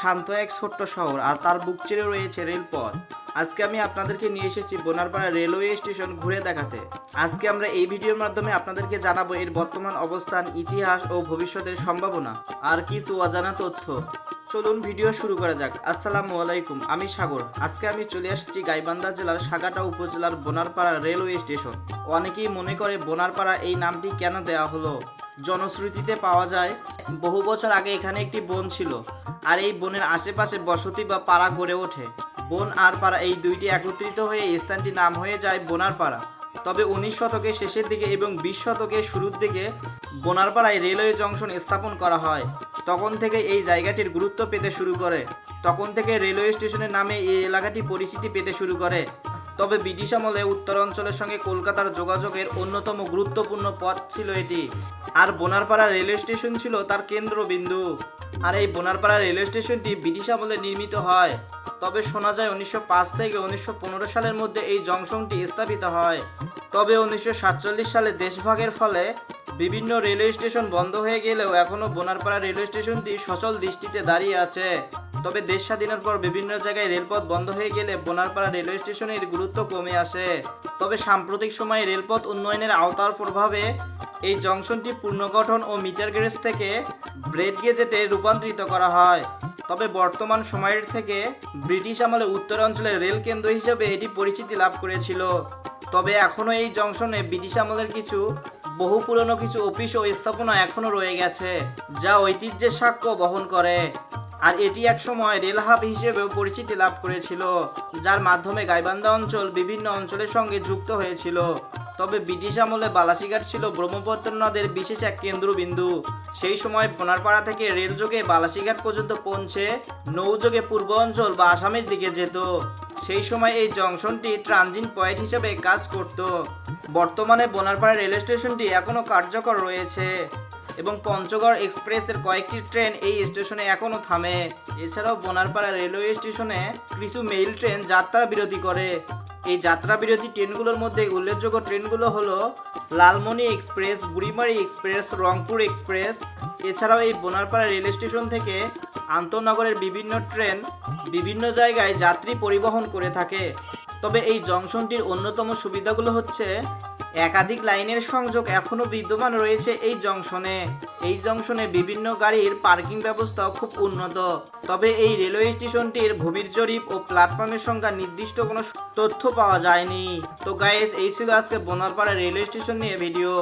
শান্ত এক ছোট্ট শহর আর তার বুক চিরে রয়েছে রেলপথ। আজকে আমি আপনাদেরকে নিয়ে এসেছি বোনারপাড়া রেলওয়ে স্টেশন ঘুরে দেখাতে। আজকে আমরা এই ভিডিওর মাধ্যমে আপনাদেরকে জানাব এর বর্তমান অবস্থান, ইতিহাস ও ভবিষ্যতের সম্ভাবনা আর কিছু অজানা তথ্য। চলুন ভিডিও শুরু করা যাক। আসসালামু আলাইকুম, আমি সাগর। আজকে আমি চলে আসছি গাইবান্ধা জেলার সাগাটা উপজেলার বোনারপাড়া রেলওয়ে স্টেশন। অনেকেই মনে করে বোনারপাড়া এই নামটি কেন দেওয়া হলো? জনশ্রুতিতে পাওয়া যায়, বহু বছর আগে এখানে একটি বন ছিল, আর এই বনের আশেপাশে বসতি বা পাড়া গড়ে ওঠে। বন আর পাড়া এই দুইটি একত্রিত হয়ে এই স্থানটির নাম হয়ে যায় বোনার পাড়া। তবে উনিশ শতকের শেষের দিকে এবং বিশ শতকের শুরুর দিকে বোনারপাড়ায় রেলওয়ে জংশন স্থাপন করা হয়। তখন থেকে এই জায়গাটির গুরুত্ব পেতে শুরু করে। তখন থেকে রেলওয়ে স্টেশনের নামে এই এলাকাটি পরিচিতি পেতে শুরু করে। তবে ব্রিটিশ আমলে উত্তর অঞ্চলের সঙ্গে কলকাতার যোগাযোগের অন্যতম গুরুত্বপূর্ণ পথ ছিল এটি। আর বোনারপাড়া রেলওয়ে স্টেশন ছিল তার কেন্দ্রবিন্দু। আর এই বোনারপাড়া রেলওয়ে স্টেশনটি ব্রিটিশ আমলে নির্মিত হয়। তবে শোনা যায় উনিশশো পাঁচ থেকে উনিশশো পনেরো সালের মধ্যে এই জংশনটি স্থাপিত হয়। তবে উনিশশো সাতচল্লিশ সালে দেশভাগের ফলে বিভিন্ন রেলওয়ে স্টেশন বন্ধ হয়ে গেলেও এখনও বোনারপাড়া রেলওয়ে স্টেশনটি সচল দৃষ্টিতে দাঁড়িয়ে আছে। তবে দেশ স্বাধীনের পর বিভিন্ন জায়গায় রেলপথ বন্ধ হয়ে গেলে বোনারপাড়া রেলওয়ে স্টেশনের গুরুত্ব কমে আসে। তবে সাম্প্রতিক সময়ে রেলপথ উন্নয়নের আওতার প্রভাবে এই জংশনটি পুনর্গঠন ও মিটার গেজ থেকে ব্রেড গেজেটে রূপান্তরিত করা হয়। তবে বর্তমান সময়ের থেকে ব্রিটিশ আমলে উত্তরাঞ্চলের রেল কেন্দ্র হিসেবে এটি পরিচিতি লাভ করেছিল। তবে এখনও এই জংশনে ব্রিটিশ আমলের কিছু, বহু পুরনো কিছু অফিস ও স্থাপনা এখনও রয়ে গেছে, যা ঐতিহ্যের সাক্ষ্য বহন করে। আর এটি একসময় রেল হাব হিসেবেও পরিচিতি লাভ করেছিল, যার মাধ্যমে গাইবান্ধা অঞ্চল বিভিন্ন অঞ্চলের সঙ্গে যুক্ত হয়েছিল। তবে ব্রিটিশ আমলে বালাসিঘাট ছিল ব্রহ্মপুত্র নদের বিশেষ এক কেন্দ্রবিন্দু। সেই সময় পোনারপাড়া থেকে রেলযোগে বালাসিঘাট পর্যন্ত পৌঁছে নৌযোগে পূর্ব অঞ্চল বা আসামের দিকে যেত। সেই সময় এই জংশনটি ট্রানজিট পয়েন্ট হিসেবে কাজ করত। বর্তমানে বোনারপাড়া রেল স্টেশনটি এখনও কার্যকর রয়েছে। এবং পঞ্চগড় এক্সপ্রেসের কয়েকটি ট্রেন এই স্টেশনে এখনও থামে। এছাড়াও বোনারপাড়া রেলওয়ে স্টেশনে কিছু মেইল ট্রেন যাত্রা বিরতি করে। এই যাত্রা বিরতি ট্রেনগুলোর মধ্যে উল্লেখযোগ্য ট্রেনগুলো হলো Lalmoni express, Burimari express, Rangpur express. এছাড়াও এই বোনারপাড়া রেল স্টেশন থেকে আন্তনগরের বিভিন্ন ট্রেন বিভিন্ন জায়গায় যাত্রী পরিবহন করে থাকে। তবে এই জংশনটির অন্যতম সুবিধাগুলো হচ্ছে একাধিক লাইনের সংযোগ এখনও বিদ্যমান রয়েছে এই জংশনে। এই জংশনে বিভিন্ন গাড়ির পার্কিং ব্যবস্থাও খুব উন্নত। তবে এই রেলওয়ে স্টেশনটির ভূমির জরিপ ও প্ল্যাটফর্মের সংখ্যা নির্দিষ্ট কোনো তথ্য পাওয়া যায়নি। তো গাইস এই ছিল আজকে বোনারপাড়া রেলওয়ে স্টেশন নিয়ে ভিডিও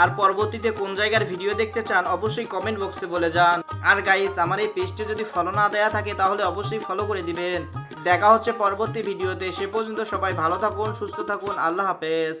আর পরবর্তীতে কোন জায়গার ভিডিও দেখতে চান, অবশ্যই কমেন্ট বক্সে বলে যান। আর গাইস আমার এই পেজটি যদি ফলো না দেয়া থাকে, তাহলে অবশ্যই ফলো করে দিবেন। দেখা হচ্ছে পরবর্তী ভিডিওতে সে পর্যন্ত সবাই ভালো থাকুন, সুস্থ থাকুন, আল্লাহ হাফেজ।